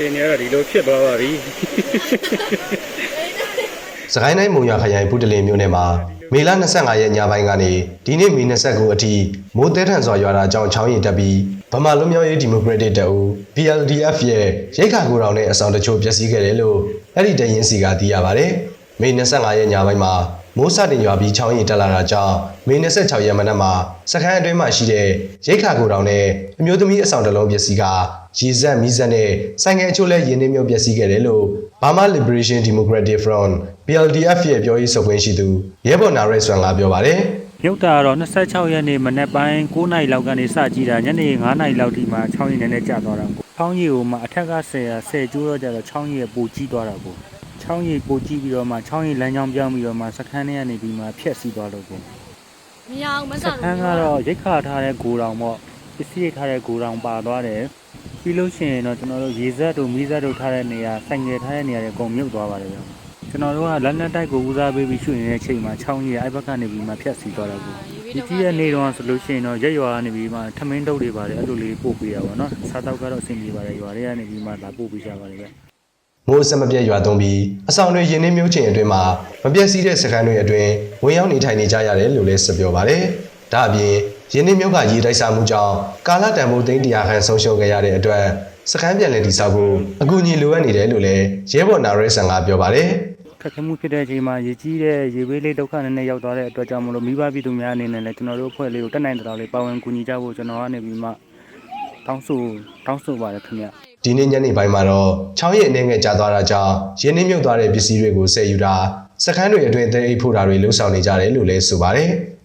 အခြေအနေကတော့ဒီလိုဖြစ်သွားပါပြီစကိုင်းတိုင်းမုံရခရိုင်ဘုဒ္ဓလင်မြို့နယ်မှာမေလ25ရက်ညပိုင်းကနေဒီနေ့မေ29အထိမိုးတဲထန်စွာရွာတာကြောင့်ချောင်းရည်တက်ပြီးဗမာလူမျိုးရေးဒီမိုကရက်တစ်တပ်ဦး PLDF ရဲ့ရိတ်ခါကိုယ်တော်နဲ့အဆောင်တချို့ပျက်စီးခဲ့တယ်လို့အဲ့ဒီတရင်စီကသိရပါတယ်။မေ25ရက်ညပိုင်းမှာမိုးစတင်ရွာပြီးချောင်းရည်တက်လာတာကြောင့်မေ26ရက်မနက်မှာစခန်းအတွင်းမှာရှိတဲ့ရိတ်ခါကိုယ်တော်နဲ့အမျိုးသမီးအဆောင်တစ်လုံးပျက်စီးက ရေစက်မီးစက်နဲ့ဆိုင်ငယ်အချို့လည်းရင်းနှီးမျိုးပျက်စီးခဲ့တယ်လို့ Burma Liberation Democratic Front PLDF ရဲ့ပြောရေးဆိုခွင့်ရှိသူရဲဘော်နာရဲဆွမ်ကပြောပါတယ်မြုပ်တာကတော့26ရက်နေ့မနေ့ပိုင်း9နာရီလောက်ကနေစကြည့်တာညနေ9နာရီလောက်ထိမှချောင်းရည်နည်းနည်းကျသွားတာကိုချောင်းရည်ကိုမှအထက်က10ရာ10ကျိုးတော့ကျတော့ချောင်းရည်ပိုကြီးသွားတာကိုချောင်းရည်ပိုကြီးပြီးတော့မှချောင်းရည်လမ်းကြောင်းပြောင်းပြီးတော့မှစခန်းထဲကနေပြီးမှဖြက်စီးသွားလို့ကိုမရအောင်မစဆောင်ခန်းကတော့ရိတ်ခါထားတဲ့ဂိုတောင်ပေါ့ပစ္စည်းရိတ်ထားတဲ့ဂိုတောင်ပါသွားတယ် ပြီးလို့ရှိရင်တော့ကျွန်တော်တို့ရေစက်တို့မီးစက်တို့ထားတဲ့နေရာဆိုင်ငယ်ထားတဲ့နေရာတွေအကုန်မြုပ်သွားပါတယ်ဗျကျွန်တော်တို့ကလက်နက်တိုက်ကိုဦးစားပေးပြီးရှုနေတဲ့ချိန်မှာချောင်းကြီးအဲ့ဘက်ကနေပြီးမှဖြက်စီးသွားတော့ကိုဒီကြီးရဲ့နေတော့ဆိုလို့ရှိရင်တော့ရက်ရွာကနေပြီးမှထမင်းတုပ်တွေပါတယ်အဲ့လိုလေးပို့ပေးရပါတော့။စားတော့ကတော့အဆင်ပြေပါတယ်ရွာတွေကနေပြီးမှလာပို့ပေးကြပါတယ်ဗျ။မိုးအဆက်မပြတ်ရွာသွန်းပြီးအဆောင်တွေရင်းနှီးမျိုးချင်းအတွင်းမှာမပြည့်စည်တဲ့စခန်းတွေအတွင်းဝင်ရောက်နေထိုင်နေကြရတယ်လို့လည်းဆက်ပြောပါတယ်။ ဒါအပြင်ရင်းနှီးမျိုးကရေတိုက်စားမှုကြောင့်ကာလတန်ဖိုးသိန်းတရားခန့်ဆုံးရှုံးခဲ့ရတဲ့အတွက်စခန်းပြန်လည်တည်ဆောက်ဖို့အကူအညီလိုအပ်နေတယ်လို့လည်းရဲဘော်နာရဲဆန်ကပြောပါတယ်။ခက်ခဲမှုဖြစ်တဲ့အချိန်မှာရေကြီးတဲ့ရေဘေးလေးဒုက္ခနဲ့နဲ့ရောက်သွားတဲ့အတွက်ကြောင့်မလို့မိဘပြည်သူများအနေနဲ့လည်းကျွန်တော်တို့အဖွဲ့လေးကိုတက်နိုင်တဲ့တော်လေးပါဝင်ကူညီကြဖို့ကျွန်တော်ကနေပြီးမှတောင်းဆိုတောင်းဆိုပါတယ်ခင်ဗျ။ဒီနေ့ညနေပိုင်းမှာတော့ချောင်းရည်အနေငယ်ကြာသွားတာကြောင့်ရင်းနှီးမြုပ်သွားတဲ့ပစ္စည်းတွေကိုဆယ်ယူတာစခန်းတွေအတွင်းတဲအိတ်ဖို့တာတွေလှုပ်ဆောင်နေကြတယ်လို့လည်းဆိုပါတယ်။